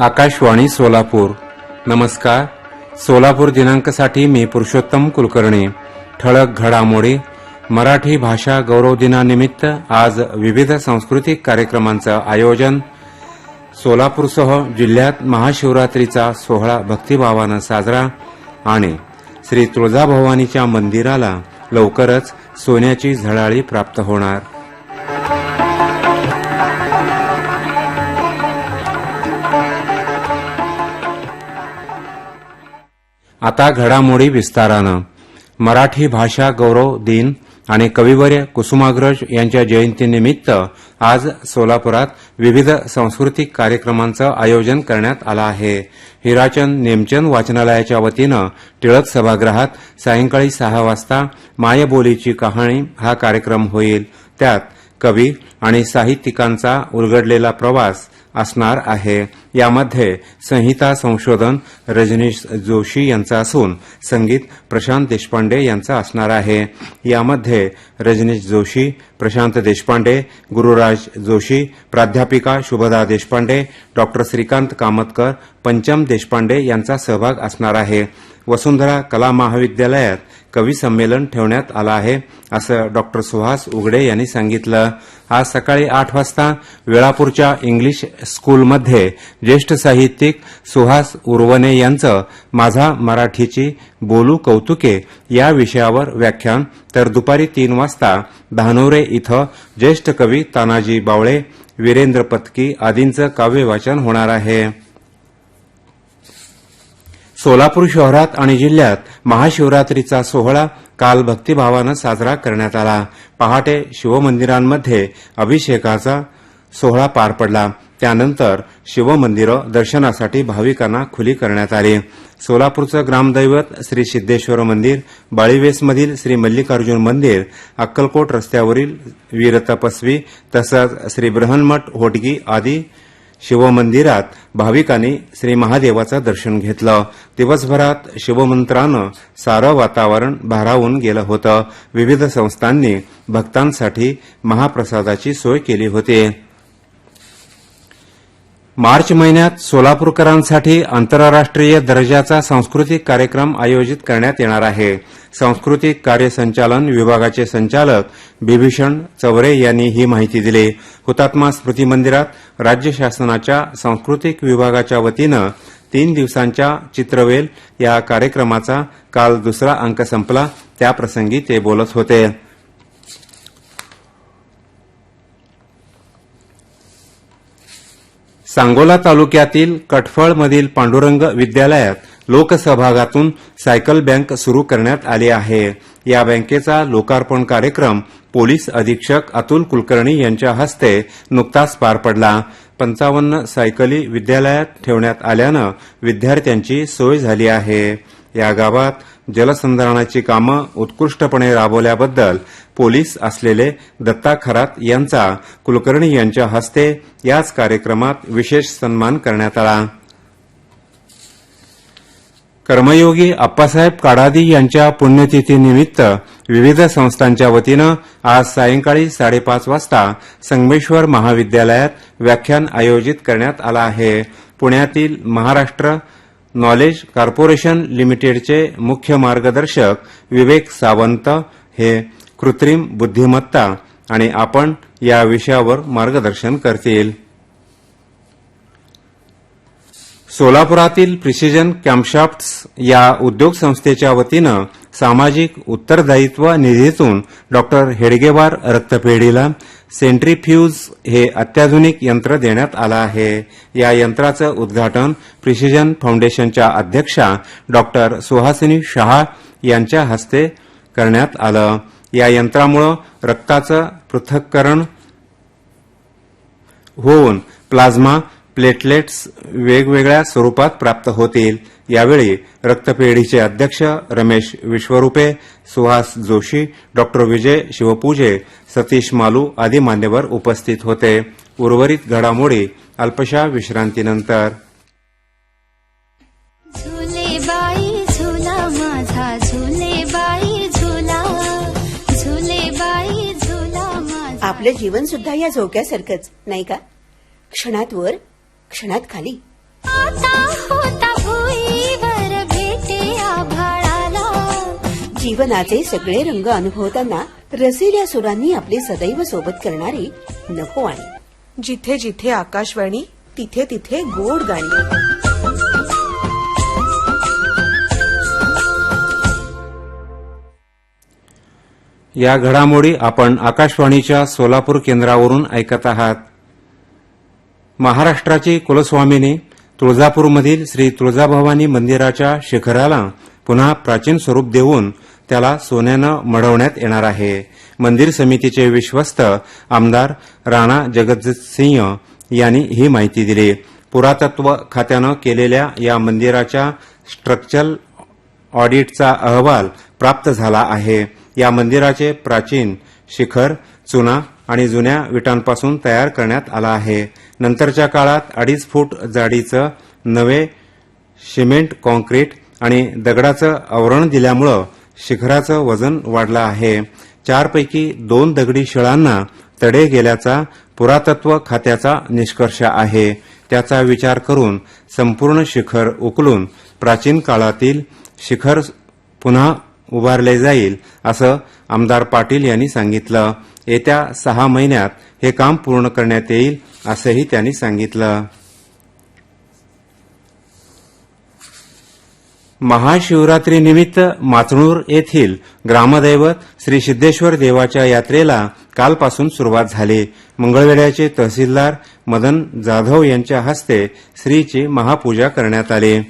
आकाशवाणी सोलापूर. नमस्कार. सोलापूर दिनांकसाठी मी पुरुषोत्तम कुलकर्णी. ठळक घडामोडी मराठी भाषा गौरव दिनानिमित्त आज विविध सांस्कृतिक कार्यक्रमांचं आयोजन सोलापूरसह जिल्ह्यात महाशिवरात्रीचा सोहळा भक्तिभावानं साजरा आणि श्री तुळजाभवानीच्या मंदिराला लवकरच सोन्याची झळाळी प्राप्त होणार. आता घडामोडी विस्तारानं. मराठी भाषा गौरव दिन आणि कविवर्य कुसुमाग्रज यांच्या जयंतीनिमित्त आज सोलापुरात विविध सांस्कृतिक कार्यक्रमांचं आयोजन करण्यात आलं आहे. हिराचंद नेमचंद वाचनालयाच्या वतीनं टिळक सभागृहात सायंकाळी सहा वाजता मायबोलीची कहाणी हा कार्यक्रम होईल. त्यात कवी आणि साहित्यिकांचा उलगडलेला प्रवास असणार आहे. यामध्ये संहिता संशोधन रजनीश जोशी यांचं असून संगीत प्रशांत देशपांडे यांचं असणार आहे. यामध्ये रजनीश जोशी प्रशांत देशपांडे गुरुराज जोशी प्राध्यापिका शुभदा देशपांडे डॉक्टर श्रीकांत कामतकर पंचम देशपांडे यांचा सहभाग असणार आहे. वसुंधरा कला महाविद्यालयात कवी संमेलन ठेवण्यात आलं आहे असं डॉक्टर सुहास उघडे यांनी सांगितलं. आज सकाळी आठ वाजता वेळापूरच्या इंग्लिश स्कूलमध्ये ज्येष्ठ साहित्यिक सुहास उर्वने यांचं माझा मराठीची बोलू कौतुके या विषयावर व्याख्यान तर दुपारी तीन वाजता धानोरे इथं ज्येष्ठ कवी तानाजी बावळे वीरेंद्र पत्की आदींचं काव्यवाचन होणार आहे. सोलापूर शहरात आणि जिल्ह्यात महाशिवरात्रीचा सोहळा काल भक्तिभावानं साजरा करण्यात आला. पहाटे शिवमंदिरांमध्ये अभिषेकाचा सोहळा पार पडला. त्यानंतर शिवमंदिरं दर्शनासाठी भाविकांना खुली करण्यात आली. सोलापूरचं ग्रामदैवत श्री सिद्धेश्वर मंदिर बाळीवेसमधील श्री मल्लिकार्जुन मंदिर अक्कलकोट रस्त्यावरील वीरतपस्वी तसंच श्री बृहन्मठ होटगी आदी शिवमंदिरात भाविकांनी श्री महादेवाचं दर्शन घेतलं. दिवसभरात शिवमंत्रानं सारं वातावरण भारावून गेलं होतं. विविध संस्थांनी भक्तांसाठी महाप्रसादाची सोय केली होती. मार्च महिन्यात सोलापूरकरांसाठी आंतरराष्ट्रीय दर्जाचा सांस्कृतिक कार्यक्रम आयोजित करण्यात येणार आहे. सांस्कृतिक कार्य संचालन विभागाचे संचालक बिभीषण चवरे यांनी ही माहिती दिली. हुतात्मा स्मृती मंदिरात राज्य शासनाच्या सांस्कृतिक विभागाच्या वतीनं तीन दिवसांच्या चित्रवेल या कार्यक्रमाचा काल दुसरा अंक संपला. त्याप्रसंगी ते बोलत होते. सांगोला तालुक्यातील कटफळमधील पांडुरंग विद्यालयात लोकसहभागातून सायकल बँक सुरू करण्यात आली आहे. या बँकेचा लोकार्पण कार्यक्रम पोलीस अधीक्षक अतुल कुलकर्णी यांच्या हस्ते नुकताच पार पडला. पंचावन्न सायकली विद्यालयात ठेवण्यात आल्यानं विद्यार्थ्यांची सोय झाली आहे. या गावात जलसंधारणाची कामं उत्कृष्टपणे राबवल्याबद्दल पोलीस असलेले दत्ता खरात यांचा कुलकर्णी यांच्या हस्ते याच कार्यक्रमात विशेष सन्मान करण्यात आला. कर्मयोगी अप्पासाहेब काडादी यांच्या पुण्यतिथीनिमित्त विविध संस्थांच्या वतीनं आज सायंकाळी साडेपाच वाजता संगमेश्वर महाविद्यालयात व्याख्यान आयोजित करण्यात आलं आहे. पुण्यातील महाराष्ट्र नॉलेज कॉर्पोरेशन लिमिटेडचे मुख्य मार्गदर्शक विवेक सावंत हे कृत्रिम बुद्धिमत्ता आणि आपण या विषयावर मार्गदर्शन करतील. सोलापुरातील प्रिसिजन कॅम्पशाफ्ट्स या उद्योग संस्थेच्या वतीनं सामाजिक उत्तरदायित्व निधीतून डॉक्टर हेडगेवार रक्तपेढीला सेंट्रीफ्यूज हे अत्याधुनिक यंत्र देण्यात आलं आहे. या यंत्राचं उद्घाटन प्रिसिजन फाउंडेशनच्या अध्यक्षा डॉक्टर सुहासिनी शहा यांच्या हस्ते करण्यात आलं. या यंत्रामुळे रक्ताचं पृथक्करण होऊन प्लाझ्मा प्लेटलेट्स वेगवेगळ्या स्वरूपात प्राप्त होतील. यावेळी रक्तपेढीचे अध्यक्ष रमेश विश्वरूपे सुहास जोशी डॉक्टर विजय शिवपूजे सतीश मालू आदी मान्यवर उपस्थित होते. उर्वरित घडामोडी अल्पशा विश्रांतीनंतर. झुले बाई झुला माझा झुले बाई झुला झुले बाई झुला माझा. आपलं जीवन सुद्धा या झोक्यासारखंच नाही का? क्षणात वर क्षणात खाली. आता होता भुईवर भेटे आभाळाला. जीवनाचे सगळे रंग अनुभवताना रसिल्या सुरांनी आपले सदैव सोबत करणारी नको आणि जिथे जिथे आकाशवाणी तिथे तिथे गोड गाणी. या घडामोडी आपण आकाशवाणीच्या सोलापूर केंद्रावरून ऐकत आहात. महाराष्ट्राची कुलस्वामीने तुळजापूरमधील श्री तुळजाभवानी मंदिराच्या शिखराला पुन्हा प्राचीन स्वरूप देऊन त्याला सोन्यानं मढवण्यात येणार आहे. मंदिर समितीचे विश्वस्त आमदार राणा जगतसिंह यांनी ही माहिती दिली. पुरातत्व खात्यानं केलेल्या या मंदिराच्या स्ट्रक्चरल ऑडिटचा अहवाल प्राप्त झाला आहे. या मंदिराचे प्राचीन शिखर चुना आणि जुन्या विटांपासून तयार करण्यात आला आहे. नंतरच्या काळात अडीच फूट जाडीचं नवे सिमेंट कॉन्क्रीट आणि दगडाचं आवरण दिल्यामुळं शिखराचं वजन वाढलं आहे. चारपैकी दोन दगडी शिळांना तडे गेल्याचा पुरातत्व खात्याचा निष्कर्ष आहे. त्याचा विचार करून संपूर्ण शिखर उकलून प्राचीन काळातील शिखर पुन्हा उभारले जाईल असं आमदार पाटील यांनी सांगितलं. येत्या सहा महिन्यात हे काम पूर्ण करण्यात येईल असंही त्यांनी सांगितलं. महाशिवरात्रीनिमित्त माचणूर येथील ग्रामदैवत श्री सिद्धेश्वर देवाच्या यात्रेला कालपासून सुरुवात झाली. मंगळवेढ्याचे तहसीलदार मदन जाधव यांच्या हस्ते श्रीची महापूजा करण्यात आली.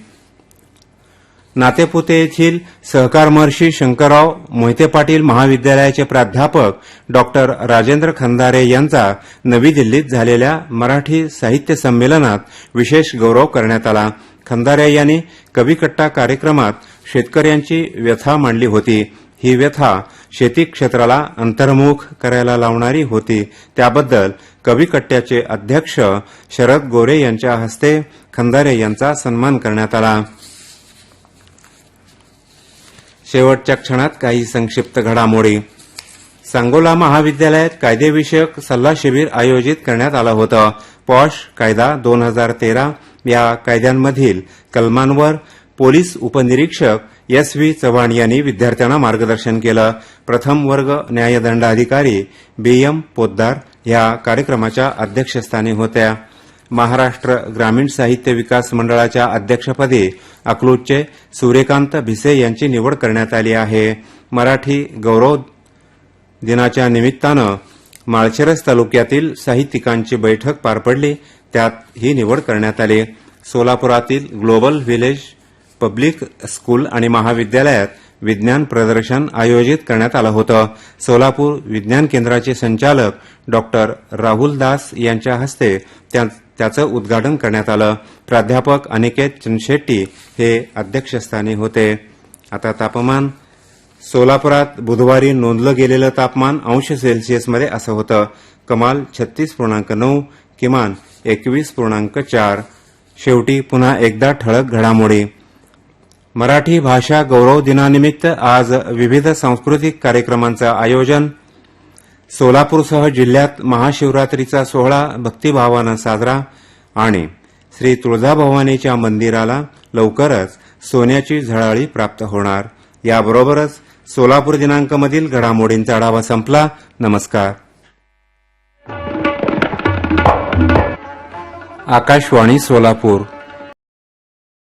नातेपुते येथील सहकार महर्षी शंकरराव मोहिते पाटील महाविद्यालयाचे प्राध्यापक डॉक्टर राजेंद्र खंदारे यांचा नवी दिल्लीत झालेल्या मराठी साहित्य संमेलनात विशेष गौरव करण्यात आला. खंदारे यांनी कविकट्टा कार्यक्रमात शेतकऱ्यांची व्यथा मांडली होती. ही व्यथा शेती क्षेत्राला अंतर्मुख करायला लावणारी होती. त्याबद्दल कविकट्ट्याचे अध्यक्ष शरद गोरे यांच्या हस्ते खंदारे यांचा सन्मान करण्यात आला. शेवटच्या क्षणात काही संक्षिप्त घडामोडी. सांगोला महाविद्यालयात कायदेविषयक सल्ला शिबिर आयोजित करण्यात आलं होतं. पॉश कायदा दोन हजार तेरा या कायद्यांमधील कलमांवर पोलीस उपनिरीक्षक एस व्ही चव्हाण यांनी विद्यार्थ्यांना मार्गदर्शन केलं. प्रथम वर्ग न्यायदंडाधिकारी बी एम पोद्दार या कार्यक्रमाच्या अध्यक्षस्थानी होत्या. महाराष्ट्र ग्रामीण साहित्य विकास मंडळाच्या अध्यक्षपदी अकलूजचे सूर्यकांत भिसे यांची निवड करण्यात आली आहे. मराठी गौरव दिनाच्या निमित्तानं माळशिरस तालुक्यातील साहित्यिकांची बैठक पार पडली. त्यात ही निवड करण्यात आली. सोलापुरातील ग्लोबल व्हिलेज पब्लिक स्कूल आणि महाविद्यालयात विज्ञान प्रदर्शन आयोजित करण्यात आलं होतं. सोलापूर विज्ञान केंद्राचे संचालक डॉक्टर राहुल दास यांच्या हस्ते त्या- त्याचं उद्घाटन करण्यात आलं. प्राध्यापक अनिकेत चंदशेट्टी हे अध्यक्षस्थानी होते. आता तापमान सोलापुरात बुधवारी नोंदलं गेलेलं तापमान अंश सेल्सिअसमध्ये असं होतं. कमाल छत्तीस पूर्णांक नऊ किमान एकवीस पूर्णांक चार. शेवटी पुन्हा एकदा ठळक घडामोडी. मराठी भाषा गौरव दिनानिमित्त आज विविध सांस्कृतिक कार्यक्रमांचं आयोजन सोलापूरसह जिल्ह्यात महाशिवरात्रीचा सोहळा भक्तिभावानं साजरा आणि श्री तुळजाभवानीच्या मंदिराला लवकरच सोन्याची झळाळी प्राप्त होणार. याबरोबरच सोलापूर दिनांकमधील घडामोडींचा आढावा संपला. नमस्कार. आकाशवाणी सोलापूर.